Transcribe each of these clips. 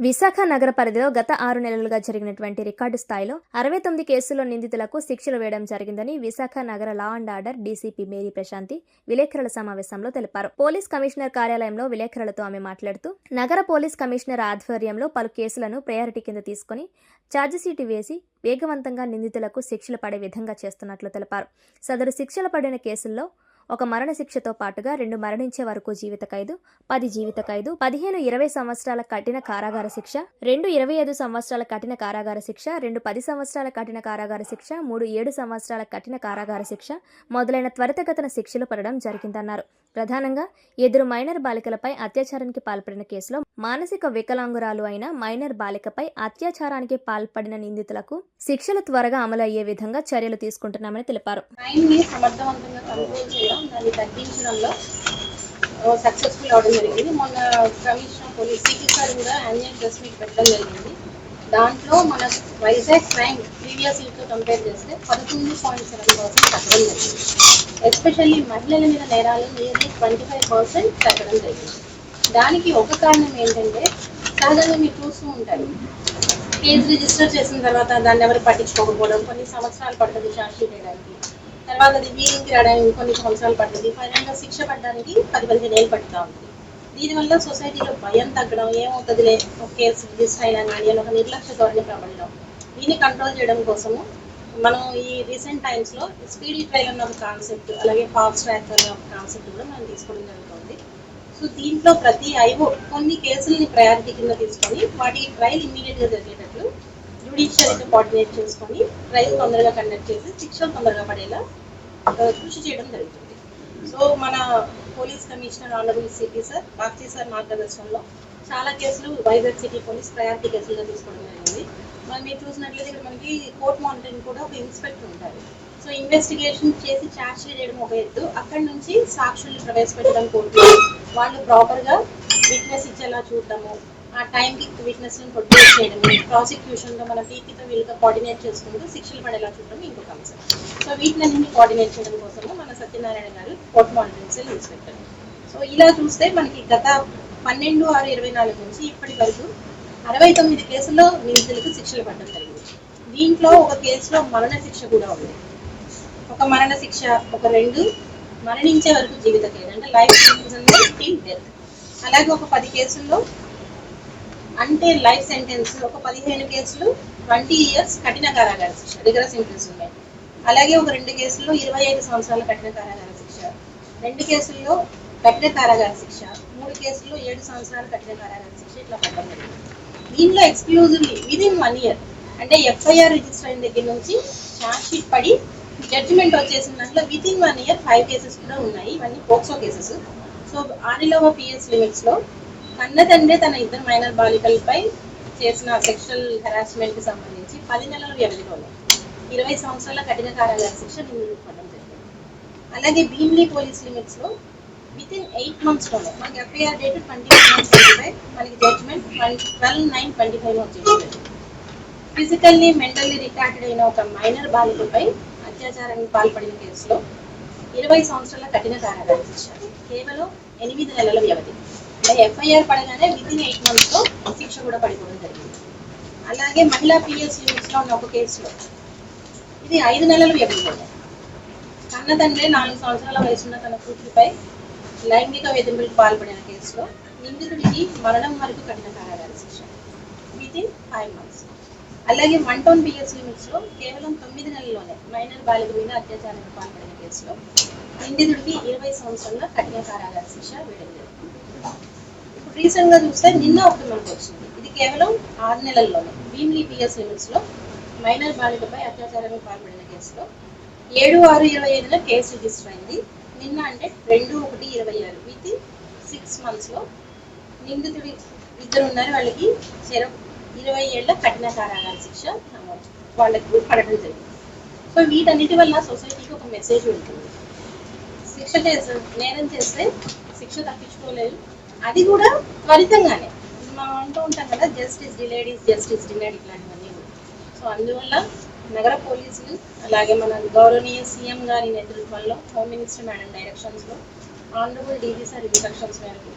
విశాఖ నగర పరిధిలో గత ఆరు నెలలుగా జరిగినటువంటి రికార్డు స్థాయిలో అరవై తొమ్మిది కేసుల్లో నిందితులకు శిక్షలు వేయడం జరిగిందని విశాఖ నగర law and order DCP Mary Prashanthi విలేకరుల సమావేశంలో తెలిపారు. పోలీస్ కమిషనర్ కార్యాలయంలో విలేకరులతో ఆమె మాట్లాడుతూ నగర పోలీస్ కమిషనర్ ఆధ్వర్యంలో పలు కేసులను ప్రయారిటీ కింద తీసుకుని ఛార్జిషీటు వేసి వేగవంతంగా నిందితులకు శిక్షలు పడే విధంగా చేస్తున్నట్లు తెలిపారు. సదరు శిక్షలు పడిన కేసుల్లో ఒక మరణ శిక్షతో పాటుగా రెండు మరణించే వరకు జీవిత ఖైదు పది జీవిత ఖైదు పదిహేను ఇరవై సంవత్సరాల కఠిన కారాగార శిక్ష రెండు ఇరవై ఐదు సంవత్సరాల కఠిన కారాగార శిక్ష రెండు పది సంవత్సరాల కఠిన కారాగార శిక్ష మూడు ఏడు సంవత్సరాల కఠిన కారాగార శిక్ష మొదలైన త్వరితగతన శిక్షలు పడడం జరిగిందన్నారు. ప్రధానంగా ఎదురు మైనర్ బాలికలపై అత్యాచారానికి పాల్పడిన కేసులో మానసిక వికలాంగురాలు అయిన మైనర్ బాలికపై అత్యాచారానికి పాల్పడిన నిందితులకు శిక్షలు త్వరగా అమలు అయ్యే విధంగా చర్యలు తీసుకుంటున్నామని తెలిపారు. సక్సెస్ఫుల్ అవడం జరిగింది. మొన్న కమిషనర్ పోలీస్ సిటీ సార్ కూడా యాన్యువల్ ప్రెస్ మీట్ పెట్టడం జరిగింది. దాంట్లో మన వైజాగ్ క్రైమ్ ప్రీవియస్ ఇయర్తో కంపేర్ చేస్తే పదకొండు పాయింట్ సెవెన్ పర్సెంట్ తగ్గడం జరిగింది. ఎస్పెషల్లీ మహిళల మీద నేరాలు నియర్లీ ట్వంటీ ఫైవ్ పర్సెంట్ తగ్గడం జరిగింది. దానికి ఒక కారణం ఏంటంటే సహజంగా మీరు చూస్తూ ఉంటారు. కేసు రిజిస్టర్ చేసిన తర్వాత దాన్ని ఎవరు పట్టించుకోకపోవడం కొన్ని సంవత్సరాలు పడుతుంది ఛార్జ్ చేయడానికి. వేయడానికి తర్వాత అది వీలింగ్కి రావడానికి కొన్ని సంవత్సరాలు పడుతుంది. ఫైనల్గా శిక్ష పడడానికి పది పదిహేను ఏళ్ళు పడుతూ ఉంటుంది దీనివల్ల సొసైటీలో భయం తగ్గడం ఏమవుతుందిలే ఒక కేసు రిజిస్టర్ అయినా కానీ అని ఒక నిర్లక్ష్య ధోరణి ప్రబడడం దీన్ని కంట్రోల్ చేయడం కోసము మనం ఈ రీసెంట్ టైమ్స్లో స్పీడీ ట్రైల్ అన్న ఒక కాన్సెప్ట్ అలాగే ఫాస్ట్ ట్రాక్ అనే ఒక కాన్సెప్ట్ కూడా మనం తీసుకోవడం జరుగుతుంది. సో దీంట్లో ప్రతి ఐఓ కొన్ని కేసుల్ని ప్రయారిటీ కింద తీసుకొని వాటి ట్రయల్ ఇమ్మీడియట్గా జరిగేటట్లు జ్యుడిషియరీతో కోఆర్డినేట్ చేసుకొని ట్రయల్ తొందరగా కండక్ట్ చేసి శిక్షలు తొందరగా పడేలా కృషి చేయడం జరుగుతుంది. సో మన commissioner honourable city sir Bagchi sir మార్గదర్శనంలో చాలా కేసులు వైజాగ్ సిటీ పోలీస్ ప్రయారిటీ కేసులుగా తీసుకోవడం జరిగింది. మరి మీరు చూసినట్లయితే ఇక్కడ మనకి కోర్ట్ మానిటరింగ్ కూడా ఒక ఇన్స్పెక్టర్ ఉంటారు. సో ఇన్వెస్టిగేషన్ చేసి ఛార్జ్ చేయడం ఒక ఎత్తు. అక్కడి నుంచి సాక్షుల్ని ప్రవేశపెట్టడం కోర్టు వాళ్ళు ప్రాపర్గా విట్నెస్ ఇచ్చేలా చూడటము ఆ టైంకి విట్నెస్ని ప్రొడ్యూస్ చేయడము ప్రాసిక్యూషన్లో మన పీపీతో వీళ్ళతో కోఆర్డినేట్ చేసుకుంటూ శిక్షలు పడేలా చూడడం ఇంకొక అంశం. సో వీటినన్నింటినీ కోఆర్డినేట్ చేయడం కోసము మన Satyanarayana garu court monitoring cell inspector so ఇలా చూస్తే మనకి గత పన్నెండు ఆరు ఇరవై నాలుగు నుంచి ఇప్పటి వరకు అరవై తొమ్మిది కేసుల్లో నిందితులకు శిక్షలు పడడం జరిగింది. దీంట్లో ఒక కేసులో మరణ శిక్ష కూడా ఉంది. ఒక మరణ శిక్ష ఒక రెండు మరణించే వరకు జీవిత ఖైదు అంటే లైఫ్ టిల్ డెత్. అలాగే ఒక పది కేసుల్లో అంటే లైఫ్ సెంటెన్స్ ఒక పదిహేను కేసులు ట్వంటీ ఇయర్స్ కఠిన కారాగార శిక్ష రిగరస్ ఉన్నాయి. అలాగే ఒక రెండు కేసుల్లో ఇరవై ఐదు సంవత్సరాల కఠిన కారాగార శిక్ష రెండు కేసుల్లో కఠిన కారాగార శిక్ష మూడు కేసుల్లో ఏడు సంవత్సరాల కఠిన కారాగార శిక్ష ఇట్లా పడ్డం దీనిలో ఎక్స్క్లూజివ్లీ విదిన్ వన్ ఇయర్ అంటే ఎఫ్ఐఆర్ రిజిస్టర్ అయిన దగ్గర నుంచి ఛార్జ్ షీట్ పడి జడ్జిమెంట్ వచ్చేసిన దాంట్లో within one year five cases కూడా ఉన్నాయి ఇవన్నీ POCSO cases. So Arilova PS లిమిట్స్లో కన్న తండ్రి తన ఇద్దరు మైనర్ బాలికలపై చేసిన సెక్షువల్ హెరాస్మెంట్కి సంబంధించి పది నెలల వ్యవధిలోనే ఇరవై సంవత్సరాల కఠిన కారాగార శిక్ష నిందితులకు జరిగింది. అలాగే భీమ్లీ పోలీస్ లిమిట్స్లో విత్ ఇన్ ఎయిట్ మంత్స్లోనే మనకి FIR date twenty twenty five మనకి judgement twelve nine twenty five వచ్చేసి ఫిజికల్లీ మెంటల్లీ రిటార్టెడ్ అయిన ఒక మైనర్ బాలికపై అత్యాచారానికి పాల్పడిన కేసులో ఇరవై సంవత్సరాల కఠిన కారాగార శిక్ష కేవలం ఎనిమిది నెలల వ్యవధి. ఎఫ్ఐఆర్ పడగానే విత్ ఇన్ ఎయిట్ మంత్స్లో శిక్ష కూడా పడిపోవడం జరిగింది. అలాగే మహిళా పిఎస్ యూనిట్స్లో ఉన్న ఒక కేసులో ఇది ఐదు నెలలు వ్యభిచారం కన్న తండ్రి నాలుగు సంవత్సరాల వయసున్న తన కూతురిపై లైంగిక వేధింపులకు పాల్పడిన కేసులో నిందితుడికి మరణం వరకు కఠిన కారాగార శిక్ష. విత్ ఇన్ ఫైవ్ మంత్స్ అలాగే వన్ టౌన్ బిఎస్ లిమిట్స్లో కేవలం తొమ్మిది నెలల్లోనే మైనర్ బాలిక మీద అత్యాచారానికి పాల్పడిన కేసులో నిందితుడికి ఇరవై సంవత్సరాల కఠిన కారాగార శిక్ష వేయడం ఇప్పుడు రీసెంట్గా చూస్తే నిన్న ఒక మనకు వచ్చింది. ఇది కేవలం ఆరు నెలల్లోనే. భీమ్లీ పిఎస్ లిమిట్స్లో మైనర్ బాలికపై అత్యాచారానికి పాల్పడిన కేసులో ఏడు ఆరు ఇరవై ఐదులో కేసు రిజిస్టర్ అయింది. నిన్న అంటే రెండు ఒకటి ఇరవై ఆరు. విత్ సిక్స్ మంత్స్లో నిందితుడి ఇద్దరు ఉన్నారు. వాళ్ళకి చెర ఇరవై ఏళ్ళ కఠిన కారాగార శిక్ష నమోదు. వాళ్ళకి పడడం జరిగింది. సో వీటన్నిటి వల్ల సొసైటీకి ఒక మెసేజ్ ఉంటుంది. శిక్ష చేస్తే నేరం చేస్తే శిక్ష తప్పించుకోలేదు. అది కూడా త్వరితంగానే. మనం అంటూ ఉంటాం కదా justice delayed is justice delayed ఇట్లాంటివన్నీ. సో అందువల్ల నగర పోలీసులు అలాగే మన గౌరవనీయ సీఎం గారి నేతృత్వంలో హోమ్ మినిస్టర్ మేడం డైరెక్షన్స్లో ఆనరబుల్ డీజీ సార్ ఇన్స్ట్రక్షన్స్ మేరకు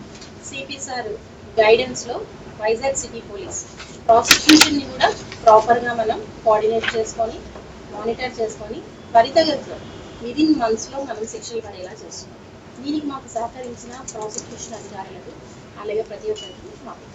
సిపి సార్ గైడెన్స్లో వైజాగ్ సిటీ పోలీస్ ప్రాసిక్యూషన్ని కూడా ప్రాపర్గా మనం కోఆర్డినేట్ చేసుకొని మానిటర్ చేసుకొని త్వరితగతిలో విదిన్ మంత్స్లో మనం శిక్షలు పడేలా చేస్తున్నాం. దీనికి మాకు సహకరించిన ప్రాసిక్యూషన్ అధికారులకు అలాగే ప్రతి ఒక్కరికి మాకు